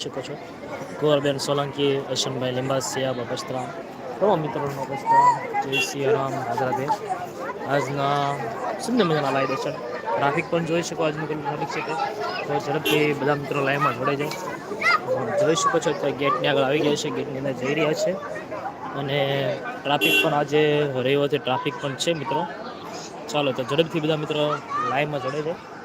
શકો છો. કુંવરબેન સોલંકી અશનભાઈ લિંબાસિયા, બપસ્ત્રા. તમામ મિત્રોનો બપસ્ત્રા. જય સિયારામ રાધે આજના સુંદર મજાના લાઈ દર્શન ટ્રાફિક પણ જોઈ શકો આજનું કેટલું ટ્રાફિક છે તો. ઝડપથી બધા મિત્રો લાઈનમાં જોડાઈ જાય. જોઈ શકો છો અત્યારે ગેટની આગળ આવી ગયા છે. ગેટની અંદર જઈ રહ્યા છે. અને ટ્રાફિક પણ આજે રહ્યો છે. ટ્રાફિક પણ છે મિત્રો. ચાલો તો ઝડપથી બધા મિત્રો લાઈવમાં જોડાઈ જાય.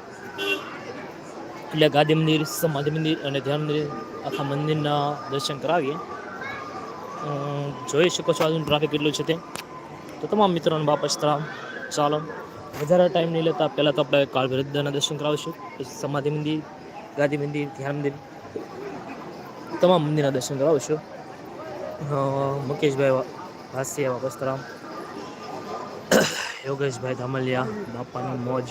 એટલે ગાદી મંદિર સમાધિ મંદિર અને ધ્યાન મંદિર આખા મંદિરના દર્શન કરાવીએ. જોઈ શકો છો આજનું ટ્રાફિક કેટલું છે તે. તો તમામ મિત્રોને વાપસ તરામ ચાલો, વધારે ટાઈમ નહીં લેતા, પહેલાં તો આપણે કાળ ભૈરવના દર્શન કરાવીશું. પછી સમાધિ મંદિર ગાંધી મંદિર, ધ્યાન મંદિર, તમામ મંદિરના દર્શન કરાવીશું. મુકેશભાઈ ભાસિયા વાપસ તરામ યોગેશભાઈ ધામલિયા, બાપાની મોજ.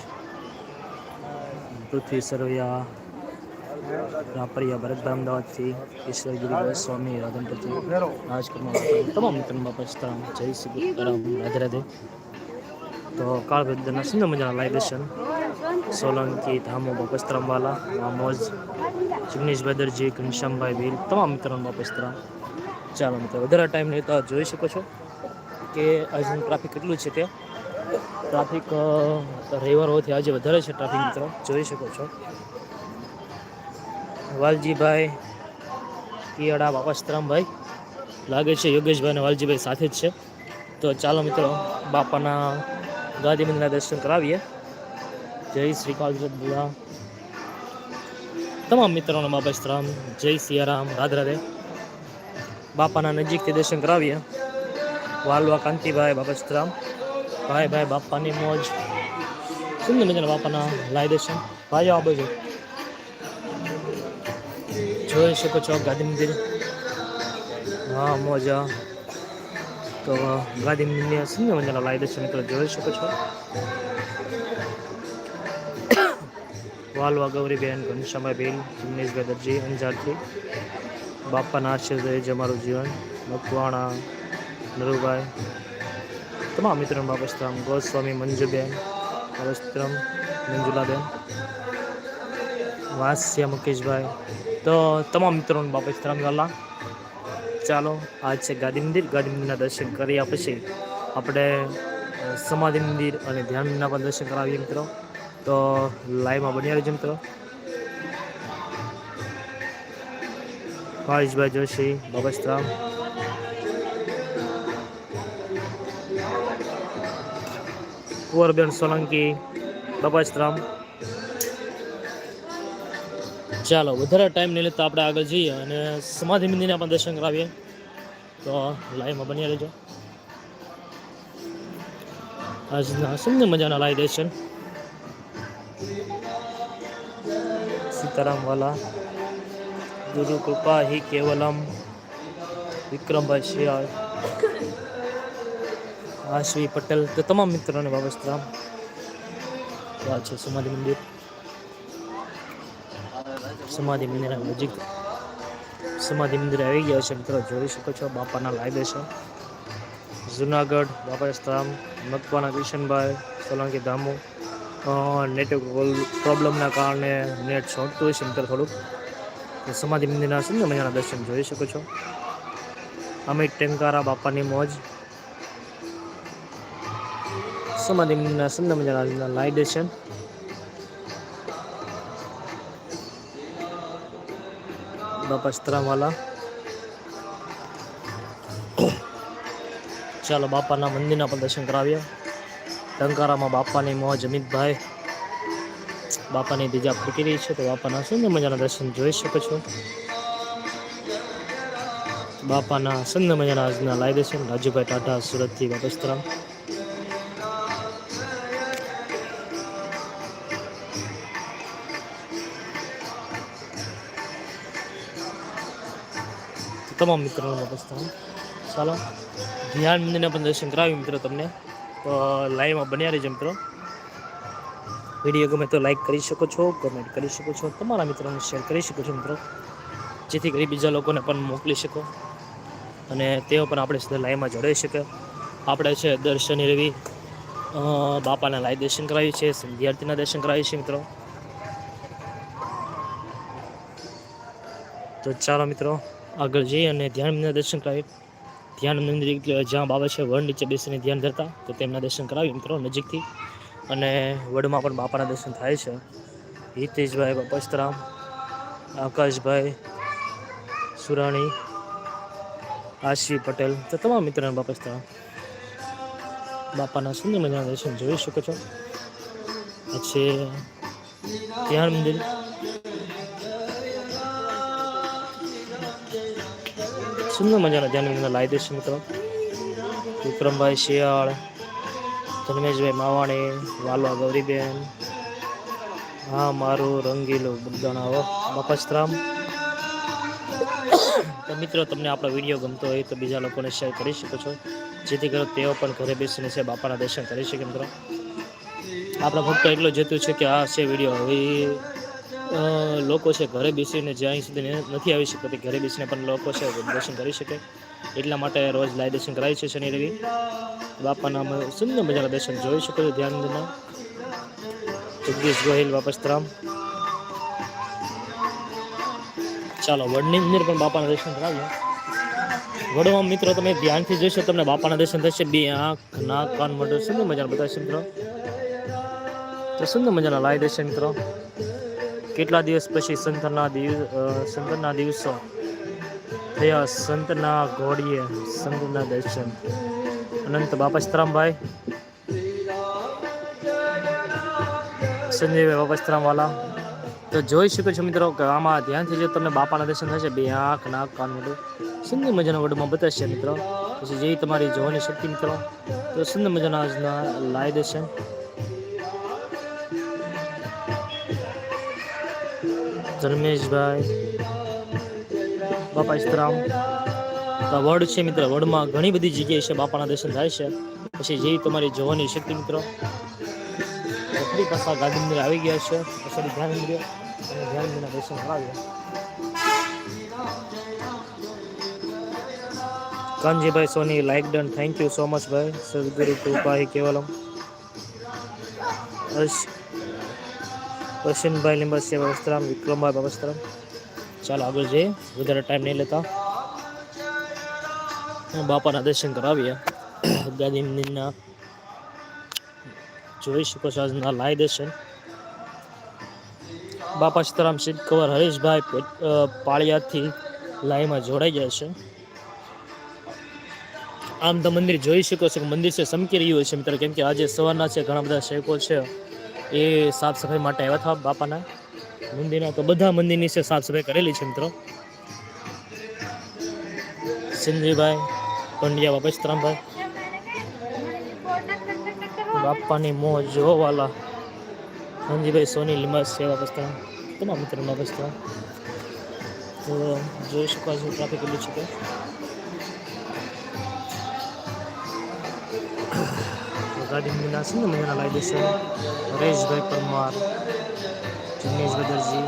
પૃથ્વી સરવૈયા રાપરિયા ભરતભાઈ અમદાવાદથી ઈશ્વરગીરી સ્વામી રાધનપતિ રાજકુમાર, તમામ મિત્રોનું બાપા સીતારામ જય શ્રી રામ રાધે રાધે. તો કાળભદ્રના સુંદર મજાના લાઈવ દર્શન સોલંકી, ધામો બાપસ્તરામવાલા મામોજ જિગ્નેશ દરજી ઘનશ્યામભાઈ ભીલ, તમામ મિત્રોનું બાપસ્તરામ ચાલો મિત્રો, વધારે ટાઈમ નહીં તો જોઈ શકો છો કે આજનું ટ્રાફિક કેટલું છે તે ટ્રાફિક રવિવાર હોવાથી આજે વધારે છે ટ્રાફિક મિત્રો. જોઈ શકો છો. વાલજીભાઈ કિયાડા બાપાશ્રામભાઈ લાગે છે યોગેશભાઈ અને વાલજીભાઈ સાથે જ છે. તો ચાલો મિત્રો, બાપાના ગાંધી મંદિરના દર્શન કરાવીએ. જય શ્રી કાલજબુલા તમામ મિત્રોના બાપાસ્તરામ. જય સિયારામ રાધરાધે રાધે. બાપાના નજીકથી દર્શન કરાવીએ. વાલવા કાંતિભાઈ બાપાસ્તરામ. ભાઈ ભાઈ, બાપાની મોજ. સુંદર મજાના બાપાના લાય દર્શન ભાઈ, આવો બાજુ જોઈ શકો છો ગાંધી મંદિર હા, મોજા. તો ગાંધી મંદિર સુંદર મજાના લાય દર્શન મિત્રો, જોઈ શકો છો. વાલવા ગૌરીબેન, ઘનશ્યામભાઈ બેન જિગ્નેશભાઈ દરજી અંજારથી. બાપાના આશીર્વાદ અમારું જીવન. મકવાણા, નરુભાઈ. તમામ મિત્રોનું બાપસ્તરામ ગોસ્વામી મંજુબેન બાપસ્તરમ મંજુલાબેન, વાસ્ય મુકેશભાઈ. તો તમામ મિત્રોનું બાપસ્તરામ વાલા ચાલો, આજ છે ગાંધી મંદિર. ગાંધી મંદિરના દર્શન કર્યા પછી આપણે સમાધિ મંદિર અને ધ્યાન મંદિરના પણ દર્શન કરાવીએ મિત્રો. તો લાઈવમાં બન્યા રહેજો મિત્રો. ભાવેશભાઈ જોશી બાબસ્તરામ કુંવરબેન સોલંકી બાબાસ્તરામ ચાલો, વધારે ટાઈમ નહીં લેતા આપણે આગળ જઈએ અને સમાધિ મંદિરના પણ દર્શન કરાવીએ. તો લાઈવમાં બની રહેજો. આજના સુંદર મજાના લાઈ દર્શન. સીતારામ વાલા ગુરુ કૃપા હિ કેવલમ, વિક્રમભાઈ શિયાળ. આશવી પટેલ તો તમામ મિત્રોને બાબસ્તરામ આ છે સમાધિ મંદિર? સમાધિ મંદિર નજીક સમાધિ મંદિર આવી ગયા છે. મિત્રો જોઈ શકો છો બાપાના લાગે છે. જુનાગઢ બાપાસ્તરામ મકવાના કિશનભાઈ, સોલંકી ધામુ નેટવર્ક પ્રોબ્લેમના કારણે નેટ છોડતું હોય છે મિત્રો થોડુંક. સમાધિ મંદિરના સુંદર મજાના દર્શન જોઈ શકો છો. અમિત ટેંકારા બાપાની મોજ. સમાધિ મંદિરના સુંદર મજાના લાઈ દર્શન બાપા સ્તરામવાલા ચાલો બાપાના મંદિરના પણ દર્શન કરાવીએ ટંકારામાં બાપાની મોજ અમિતભાઈ બાપાની બીજા ફૂટી રહી છે તો બાપાના સુંદર મજાના દર્શન જોઈ શકો છો બાપાના સુંદર મજાના આજના લાઈ દર્શન રાજુભાઈ ટાટા સુરતથી બાપસ્તરામ તમામ મિત્રોનું બાપસ્તરામ ચાલો, ધ્યાન મંદિરના પણ દર્શન કરાવ્યું મિત્રો તમને. તો લાઈવમાં બન્યા રહેજો મિત્રો. વીડિયો ગમે તો લાઈક કરી શકો છો કમેન્ટ કરી શકો છો, તમારા મિત્રોને શેર કરી શકો છો મિત્રો. જેથી કરી બીજા લોકોને પણ મોકલી શકો. અને તેઓ પણ આપણે સીધા લાઈવમાં જોડાઈ શકે. આપણે છે દર્શન રવિ બાપાના લાઈવ દર્શન કરાવ્યું છે સંધ્યાર્થીના દર્શન કરાવ્યું છે મિત્રો. તો ચાલો મિત્રો આગળ જઈએ અને ધ્યાન મંદિરના દર્શન કરાવી ધ્યાન મંદિર એટલે જ્યાં બાબા છે, વડ નીચે બેસીને ધ્યાન ધરતા, તો તેમના દર્શન કરાવી મિત્રો નજીકથી. અને વડમાં પણ બાપાના દર્શન થાય છે. હિતેશભાઈ બપસ્તરામ આકાશભાઈ, સુરાણી, આશી પટેલ, તો તમામ મિત્રોને બપસ્તરામ બાપાના સુંદર મજાના દર્શન જોઈ શકો છો. પછી ધ્યાન મંદિર. સુંદર મજાના ધ્યાન મંદિરના લાવી દઈશું મિત્રો. વિક્રમભાઈ શિયાળ, ધર્મેશભાઈ માવાણી વાલવા ગૌરીબેન, હા, મારું, રંગીલું બુગદાણા બાપસ્તરામ તો મિત્રો, તમને આપણો વીડિયો ગમતો હોય તો બીજા લોકોને શેર કરી શકો છો. જેથી કરો તેઓ પણ ઘરે બેસીને છે બાપાના દર્શન કરી શકે મિત્રો. આપણા ભક્તો એટલું જોતું છે કે આ છે વીડિયો. હવે લોકો છે ઘરે બેસીને જ્યાં સુધી નથી આવી શકતી ઘરે બેસીને પણ લોકો છે દર્શન કરી શકે. એટલા માટે રોજ લાઈવ દર્શન કરાય છે શનિ રવિ. બાપાના સુંદર મજાના દર્શન જોઈ શકો છો ધ્યાન મંદિરના જગદીશ ગોહિલ બાપસ્તરામ ચાલો, વડની અંદર પણ બાપાના દર્શન કરાવીએ. વડમાં મિત્રો, તમે ધ્યાનથી જોશો તમને બાપાના દર્શન થશે. બે આંખ, નાક, કાન, મોઢું, સુંદર મજાના બતાવશે મિત્રો. તો સુંદર મજાના લાય દર્શન મિત્રો. કેટલા દિવસ પછી સંતના દિવસ સંતના દિવસો? થયા સંતના ઘોડીએ સંતના દર્શન. અનંત બાપસ્તરામભાઈ. બાપા વાલા તો જોઈ શકો છો મિત્રો કે આમાં ધ્યાનથી જો તમને બાપાના દર્શન થશે, બે આંખ, નાક, કાન, મોઢું. સુંદર મજાના વડમાં બતાવશે મિત્રો. પછી જે તમારી જોવાની શક્તિ મિત્રો. તો સુંદર મજાના લાય દર્શન. ધર્મેશભાઈ બાપા ઇસ્તરામ તો વડ છે મિત્ર, વડમાં ઘણી બધી જગ્યાએ છે, બાપાના દર્શન થાય છે. પછી જે તમારી જોવાની શક્તિ મિત્રો આપણી પાછા ગાંધી આવી ગયા છે. પછી ધ્યાન મંદિર અને ધ્યાન દર્શન કરાવ્યા Kanjibhai Soni like done thank you so much ભાઈ. સદગુરુ કૃપા કેવલમ. અશ અશ્વિનભાઈ લીંબાસિયા બાબસ્તરામ વિક્રમભાઈ બાબસ્તરામ ચાલો આગળ જઈએ વધારે ટાઈમ નહીં લેતા અને બાપાના દર્શન કરાવીએ ગાદી મંદિરના જોઈ શકો છો આજના લાય દર્શન બાપા સીતારામ સિદ્ધ કવર હરેશભાઈ પેટ- અ, પાળિયાદથી લાઈમાં જોડાઈ જાય છે આમ તો મંદિર જોઈ શકો છો કે મંદિર છે ચમકી રહ્યું હોય છે મિત્રો કેમ કે આજે સવારના છે ઘણા બધા સેવકો છે એ સાફ સફાઈ માટે આવ્યા હતા બાપાના મંદિરના. તો બધા મંદિરની છે સાફ સફાઈ કરેલી છે મિત્રો. સિંધીભાઈ, પંડ્યા બાપસ્તરામભાઈ બાપાની મોં જોવાલા સંજીભાઈ સોની લીંબાસ સેવા પસ્તરામ તમામ મિત્રો બાપસ્તરામ તો જોઈ શકો છો ટ્રાફિક એટલું છે તે. ગાડી મંદિરના સુંદર મજાના લાવી દેશે હરેશભાઈ પરમાર જિગ્નેશભાઈ દરજી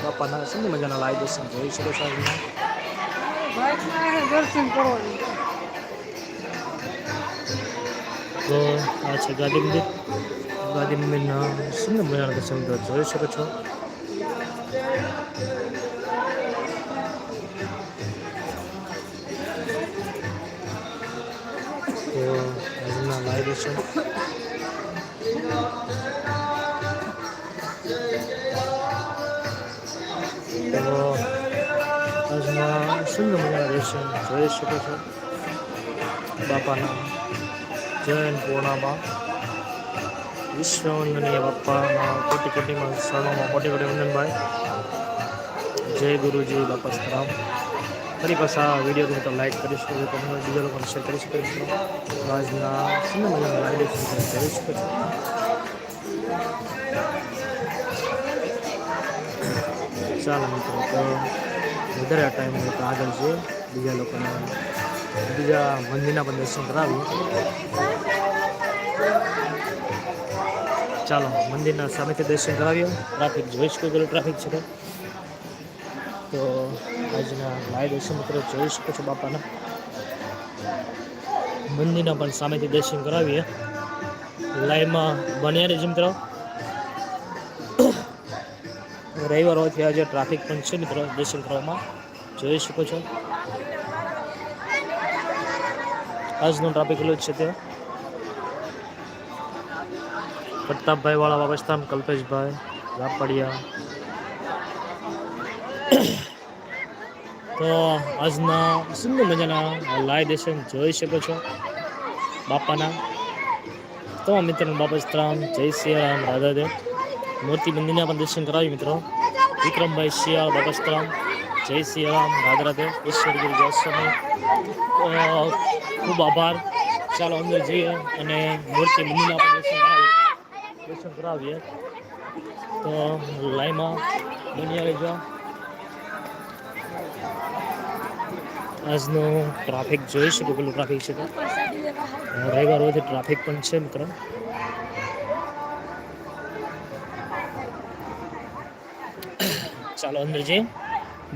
બાપાના સુંદર મજાના લાવી દેશે જોઈ શકો છો. દર્શન કરો તો આ છે ગાંધી મંદિર ગાંધી મંદિરના સુંદર મજાના દર્શન જોઈ શકો છો દર્શન તો આજના સુંદર મજાના દર્શન જોઈ શકો છો. બાપાના જૈન પૂર્ણામાં વિશ્વવંદનીય બાપાના કોટી કોટીમાં શરણોમાં કોટી કોટી વંદનભાઈ. જય ગુરુજી, બાપા સરામ ફરી પાછા વીડિયો તમે તો લાઈક કરી શકો છો તમે બીજા લોકોને શેર કરી શકો છો આજના સુંદર મજાના શકો છો. ચાલો મિત્રો, તો વધારે ટાઈમ હોય તો આગળ છે બીજા લોકોને, બીજા મંદિરના પણ દર્શન કરાવીએ. ચાલો, મંદિરના સામેથી દર્શન કરાવીએ. ટ્રાફિક જોઈ શકો કેટલું ટ્રાફિક છે તે. આજના લાઈવ દર્શન મિત્રો જોઈ શકો છો બાપાના. મંદિરના પણ સામેથી દર્શન કરાવીએ. લાઈવમાં બન્યા રહેજો મિત્રો. રવિવાર હોવાથી આજે ટ્રાફિક પણ છે મિત્રો, દર્શન કરવામાં. જોઈ શકો છો. આજનો ટ્રાફિક એટલો જ છે તે. પ્રતાપભાઈ વાળા બાબસ્તામ કલ્પેશભાઈ, રાપડિયા. તો આજના સુંદર મજાના લાઈવ દર્શન જોઈ શકો છો બાપાના. તમામ મિત્રોને શ્રામ જય સિયારામ રાધાદેવ. મૂર્તિ મંદિરના પણ દર્શન કરાવી મિત્રો. વિક્રમભાઈ શિયાળ બાપસ્તરામ જય સિયારામ રાધાદેવ. ઈશ્વર ગુરુ જયસ્વામી ખૂબ આભાર. ચાલો અંદર જઈએ અને મૂર્તિ મંદિરના પણ દર્શન કરાવીએ. દર્શન કરાવીએ. તો લાઈમાં બની આવી આજનો ટ્રાફિક જોઈ શકો કેટલું ટ્રાફિક છે રવિવાર હોય ટ્રાફિક પણ છે મિત્રો. ચાલો અંદર જઈએ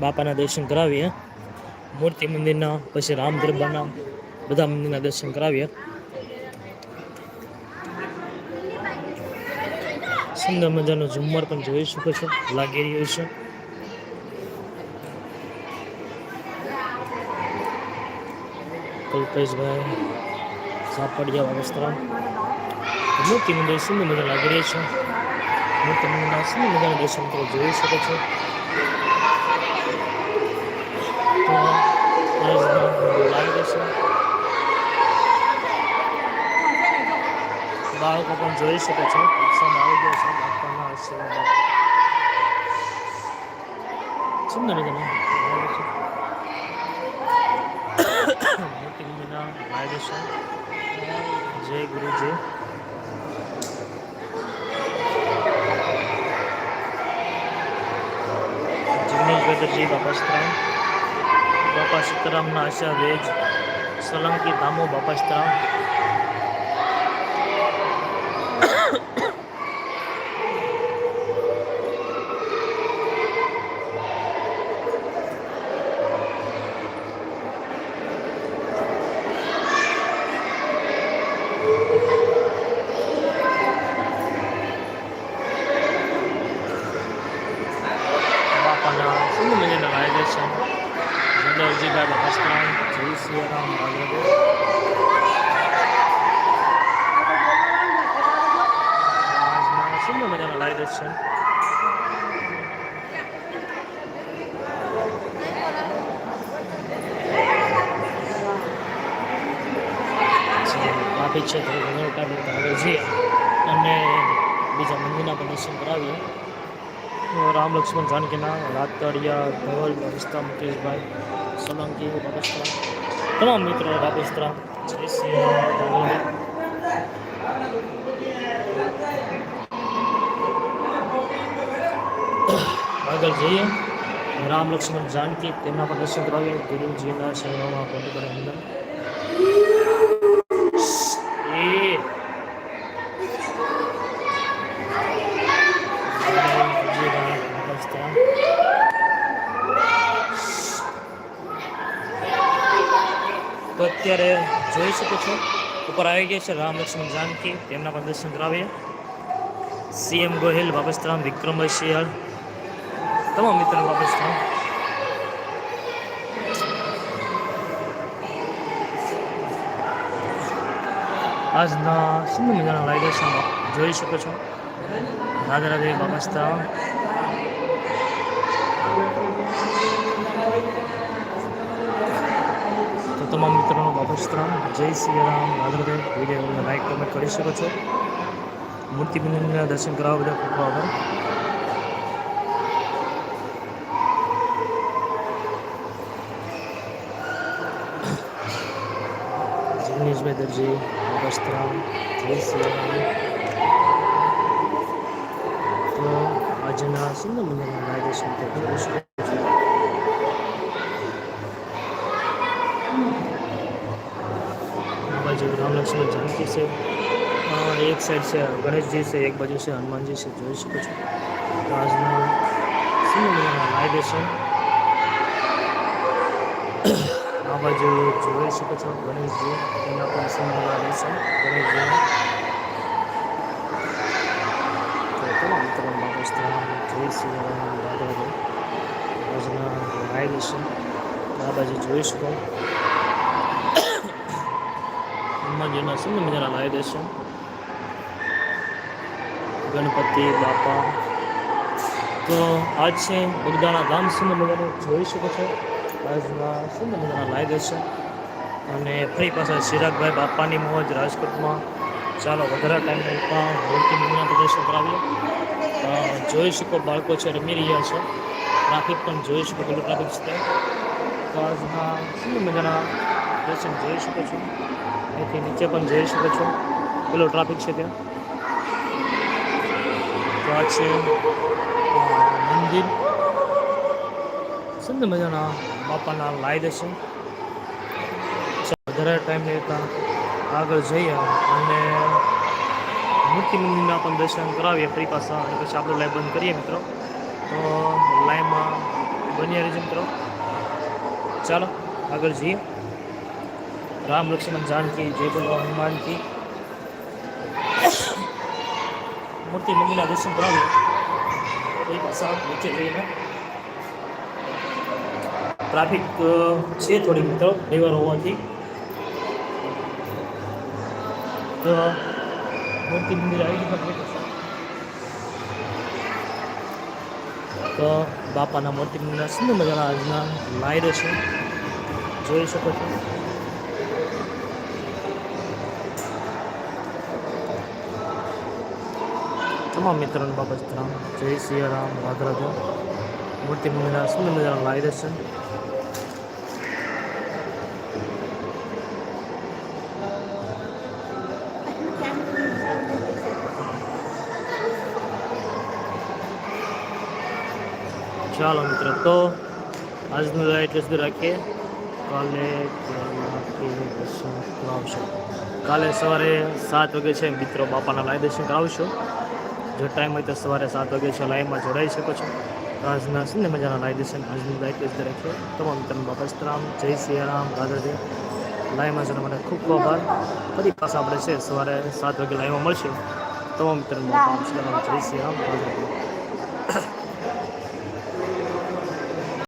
બાપાના દર્શન કરાવીએ. મૂર્તિ મંદિરના, પછી રામ દરબારના બધા મંદિરના દર્શન કરાવીએ. સુંદર મજાનો ઝુમ્મર પણ જોઈ શકો છો લાગી રહ્યું છે. કલ્પેશભાઈ, સાપડિયા વસ્ત્રા મૂર્તિ મંદિર સુંદર મજા લાગી રહી છે? મૂર્તિ મંદિરના સુંદર મજાના દર્શન તમે જોઈ શકો છો. બાળકો પણ જોઈ શકે છે. આવી ગયો છે. બાપાના આશીર્વાદ. સુંદર મજાનો લાગે છે લાગે છે. જય ગુરુજી. જિગ્નેશ બેદરજી, બાપા સીતરામ બાપા સીતારામના આશા વેજ સોલંકી ધામો, બાપા સીતારામ બાપાના સુંદર મજાના આયોજન જદવજીભાઈ બાપાસ્તરામ જય સિયારામ ભાગવત આજના સુંદર મજાના લાઈવ દર્શન ટ્રાફિક છે થોડું ઘણું ટ્રાફિક તો આગળ જઈએ અને બીજા મંદિરના પણ દર્શન કરાવીએ. રામ લક્ષ્મણ, જાનકીના લાતડિયા ધવલ રસ્તા મુકેશભાઈ, સોલંકી બાપસ્ત્રા તમામ મિત્રો બાપસ્ત્રા જય શ્રી રામ આગળ જઈએ. રામ લક્ષ્મણ, જાનકી, તેમના પણ દર્શન કરાવીએ. ગુરુજીના શહેરોમાં પંડિત અંદર એ તો અત્યારે જોઈ શકો છો ઉપર આવી ગયા છે રામ લક્ષ્મણ જાનકી. તેમના પણ દર્શન કરાવીએ. સીએમ ગોહિલ બાબસ્તરામ વિક્રમભાઈ શિયાળ. તમામ મિત્રો બાબસ્તરામ આજના સુંદર મજાના લાઈવ દર્શન જોઈ શકો છો. રાધે રાધે બાબસ્તરામ તો તમામ મિત્રોનો બાબસ્તરામ જય Shri Ram Radhe video like comment કરી શકો છો મૂર્તિ મંદિરના દર્શન કરાવવા બધા ખૂબ આભાર જિગ્નેશભાઈ દરજી બાબસ્તરામ જય શ્રી રામ તો આજના સુંદર મજાના લાઈવ દર્શન તો કરી કૃષ્ણ જયંતિ છે. એક સાઈડ છે ગણેશજી છે, એક બાજુ છે હનુમાનજી છે. જોઈ શકો છો. તો આજનું સિનેમાના લાઈવ છે? આ બાજુ જોઈ શકો છો ગણેશજી. એના પણ સિનેમા રહેશે ગણેશજી તમામ બાબત જોઈ સિનેમા રાધા આજના લાઈવ છે. આ બાજુ જોઈ શકો. હનુમાનજીના સુંદર મજાના લાવી દર્શન ગણપતિ, બાપા. તો આજ છે બગદાણા ગામ સુંદર મજાનું જોઈ શકો છો. આજના સુંદર મજાના લાવી દર્શન અને ફરી પાછા ચિરાગભાઈ બાપાની મોજ રાજકોટમાં. ચાલો, વધારે ટાઈમ પણ મૂર્તિ મંદિરના પ્રદર્શન કરાવીએ જોઈ શકો બાળકો છે, રમી રહ્યા છે. ટ્રાફિક પણ જોઈ શકો પેલું ટ્રાફિક છે તો આજના સુંદર મજાના દર્શન જોઈ શકો છો. અહીંથી નીચે પણ જઈ શકો છો. પેલો ટ્રાફિક છે ત્યાં. તો આ છે મંદિર. સુંદર મજાના બાપાના લાઈ દર્શન વધારે ટાઈમ લેતા. આગળ જઈએ અને મૂર્તિ મંદિરના પણ દર્શન કરાવીએ ફરી પાછા. અને પછી આપણે લાઈવ બંધ કરીએ મિત્રો. તો લાઈવમાં બન્યા રહેજો મિત્રો. ચાલો, આગળ જઈએ. રામ લક્ષ્મણ જાનકી, જય બોલો હનુમાનજી. મૂર્તિ મંદિરના દર્શન કરાવી. એ પાછા નીચે જઈને ટ્રાફિક છે થોડી મિત્રો રવિવાર હોવાથી. તો મૂર્તિ મંદિર આવી ગયું તો બાપાના મૂર્તિ મંદિરના સુંદર મજાના આજના લાયરો છે. જોઈ શકો છો. તમામ મિત્રોને બાબત રામ જય શ્રી રામ રાધા રાધા મૂર્તિ મંદિરના સુંદર મજાના લાઈવ છે ચાલો મિત્રો, તો આજનું લાઈવ એટલે સુધી રાખીએ. કાલે કરાવશો? કાલે સવારે સાત વાગે છે, મિત્રો બાપાના લાઈ દર્શન કરાવશો. જો ટાઈમ હોય તો સવારે સાત વાગે છે લાઈવમાં જોડાઈ શકો છો. આજના ને મજાના લાઈવ દેશે આજનું લાઈવ દેશ રાખીએ તમામ મિત્રો બાપા રામ જય શ્રી રામ, રાધા લાઈવમાં જણા માટે ખૂબ ખૂબ આભાર. ફરી પાછા આપણે છે સવારે સાત વાગે લાઈવમાં મળશે. તમામ મિત્રો જય શ્રી રામ, રાધા